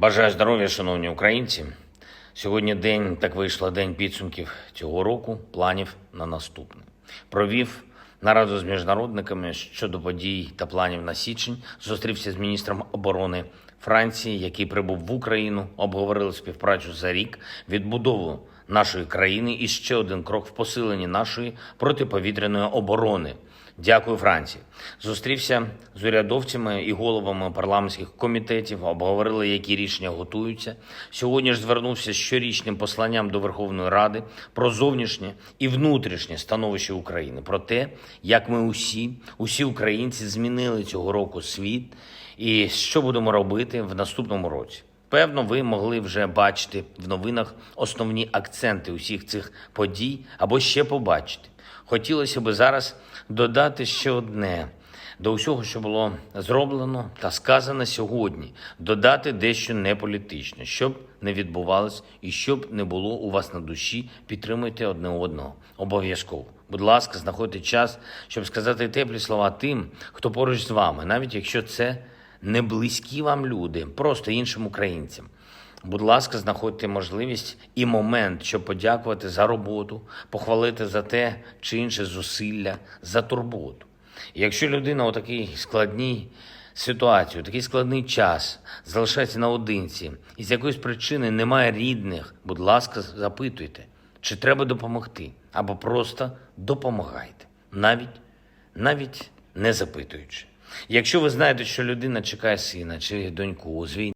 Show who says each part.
Speaker 1: Бажаю здоров'я, шановні українці. Сьогодні день так вийшло день підсумків цього року, планів на наступне. Провів нараду з міжнародниками щодо подій та планів на січень. Зустрівся з міністром оборони Франції, який прибув в Україну. Обговорили співпрацю за рік, відбудову нашої країни і ще один крок в посиленні нашої протиповітряної оборони. Дякую, Франції. Зустрівся з урядовцями і головами парламентських комітетів, обговорили, які рішення готуються. Сьогодні ж звернувся з щорічним посланням до Верховної Ради про зовнішнє і внутрішнє становище України, про те, як ми усі, усі українці змінили цього року світ і що будемо робити в наступному році. Певно, ви могли вже бачити в новинах основні акценти усіх цих подій або ще побачити. Хотілося би зараз додати ще одне до усього, що було зроблено та сказано сьогодні, додати дещо неполітичне, щоб не відбувалось і щоб не було у вас на душі, підтримуйте одне одного. Обов'язково. Будь ласка, знаходьте час, щоб сказати теплі слова тим, хто поруч з вами, навіть якщо це не близькі вам люди, просто іншим українцям. Будь ласка, знаходьте можливість і момент, щоб подякувати за роботу, похвалити за те чи інше зусилля, за турботу. Якщо людина у такій складній ситуації, у такий складний час залишається наодинці і з якоїсь причини немає рідних, будь ласка, запитуйте, чи треба допомогти, або просто допомагайте, навіть, навіть не запитуючи. Якщо ви знаєте, що людина чекає сина чи доньку з війни,